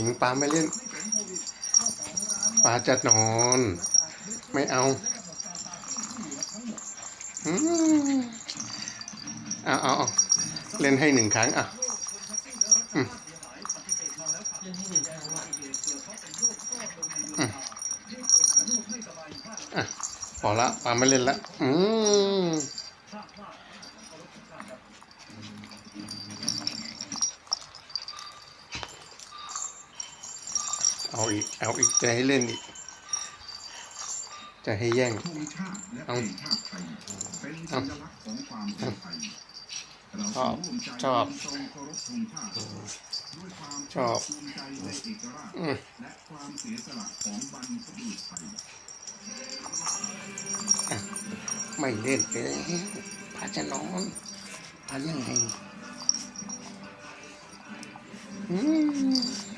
สิงปลาไม่เล่นปลาจะนอน ไม่เอาอืมเอาเอาเอาเล่นให้หนึ่งครั้งอะอะอะพอละปลาไม่เล่นละ อืม เอาอีก เอาอีกจะให้เล่นอีก จะให้แย่ง ธงชาติและเอาเพลงชาติไทยเป็นสัญลักษณ์ของความเป็นไทยเราชอบร่วมใจชอบทรงเคารพธงชาติด้วยความชอบภูมิใจในเอกราชอืม และความเสียสละของบรรพบุรุษไทย ไม่เล่นเลยพาจะนอนพายังไงอืม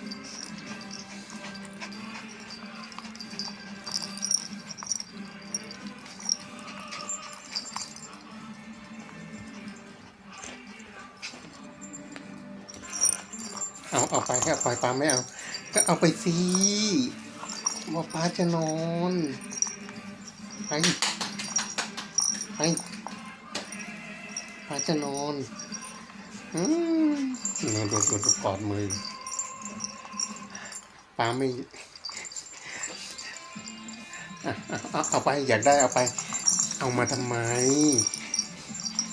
เอาเอาไปแค่ปล่อยปลาไม่เอา ก็เอาไปสิบอกปลาจะนอนไปไปปลาจะนอนอืมเนี่ยดูดูดูกอดมือปลาไม่อะอะเอาเอาไปอยากได้เอาไป เอามาทำไม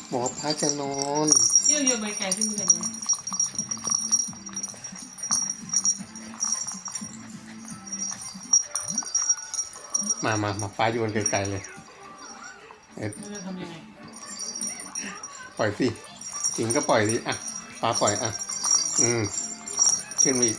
บอกว่าปลาจะนอน เยี่ยวเยี่ยวใบไก่ขึ้นกันน มามามาปลาโยนไกลๆเลยเอ็ดเราจะทำยังไงปล่อยสิจริงก็ปล่อยดิอะปลาปล่อยอะ อืมขึ้นมาอีก